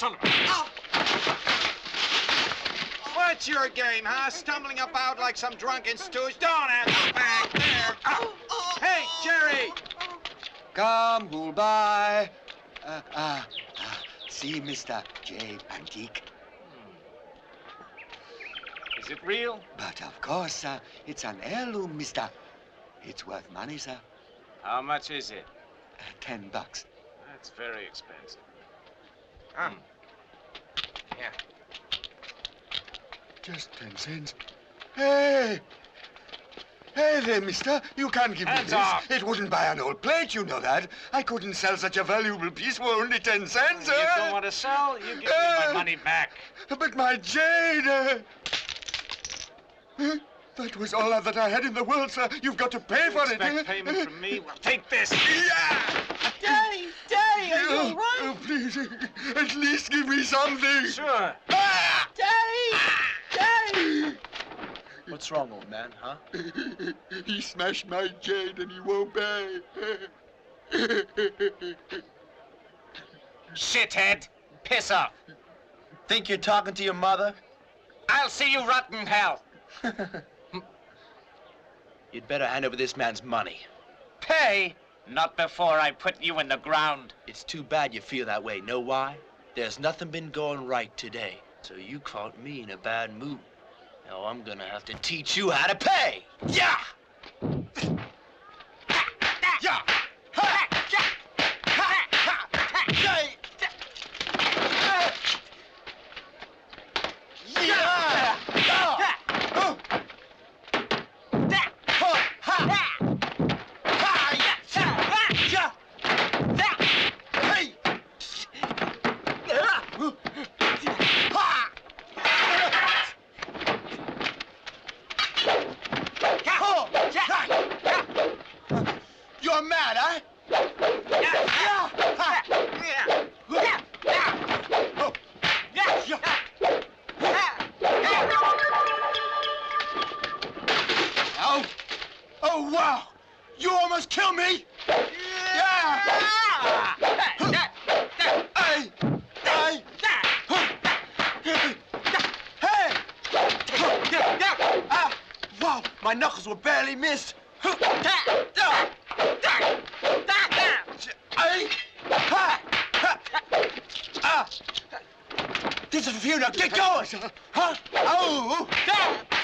son of a... What's your game, huh? Stumbling about like some drunken stooge? Don't have to back there. Oh. Hey, Jerry! Come, who'll buy? Uh, ah, ah, see, Mr. J. Antique. Is it real? But of course, sir, it's an heirloom, mister. It's worth money, sir. How much is it? Uh, ten bucks. That's very expensive. Huh. Yeah. Just ten cents. Hey! Hey there, mister. You can't give Hands me this. off. It wouldn't buy an old plate, you know that. I couldn't sell such a valuable piece for only ten cents, If You eh? don't want to sell? You give me my Uh, money back. But my jade... Uh... huh? That was all that I had in the world, sir. You've got to pay for it. Expect eh? payment from me? Well, take this. Yeah! Daddy, Daddy, are you Oh, all right? oh, please, at least give me something. Sure. Ah! Daddy, Daddy. What's wrong, old man, huh? he smashed my jade and he won't pay. Shithead. Piss off. Think you're talking to your mother? I'll see you rot in hell. You'd better hand over this man's money. Pay? Not before I put you in the ground. It's too bad you feel that way. Know why? There's nothing been going right today. So you caught me in a bad mood. Now I'm gonna have to teach you how to pay. Yeah! Ha! Ha! Ha! Yeah! Yeah! Yeah! Oh! Ha! Ha! Ha! Yeah! Yeah! Hey! Ha! Mad, huh? Oh! Oh, wow! You almost killed me! Yeah! Hey! Hey! Hey! Ah! Wow! My knuckles were barely missed! Hey! Ha! Ha! Ah! For you now. Get going! Huh? Oh!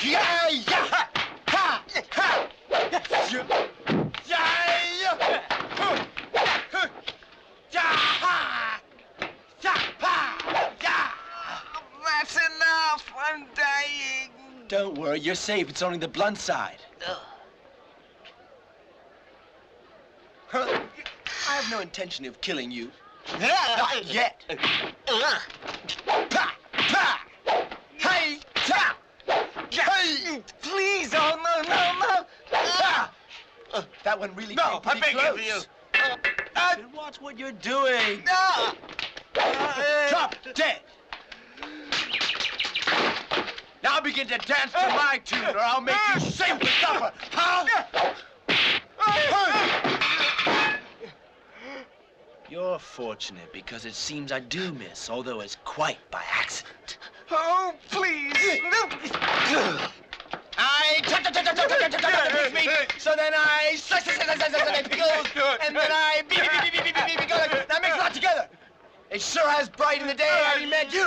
Yeah! Yeah! Ha! Ha! Ha! Yeah! Yeah! Huh! Huh! Yeah! Ha! Ha! That's enough. I'm dying. Don't worry, you're safe. It's only the blunt side. Huh? I have no intention of killing you. Not yet. Hey! Please, oh no, no, no. Ah! Uh, that one really No, I beg you, close. you. Uh, watch what you're doing. Ah! Ah, uh, eh. No. Drop dead. Now begin to dance to uh, my tune, or I'll make you uh, sing the supper. Huh? You're fortunate because it seems I do miss, although it's quite by accident. Oh, please. No! I pickles, me, so then I pickles, and then I pickles. That makes a lot together. It sure has brightened the day I met you.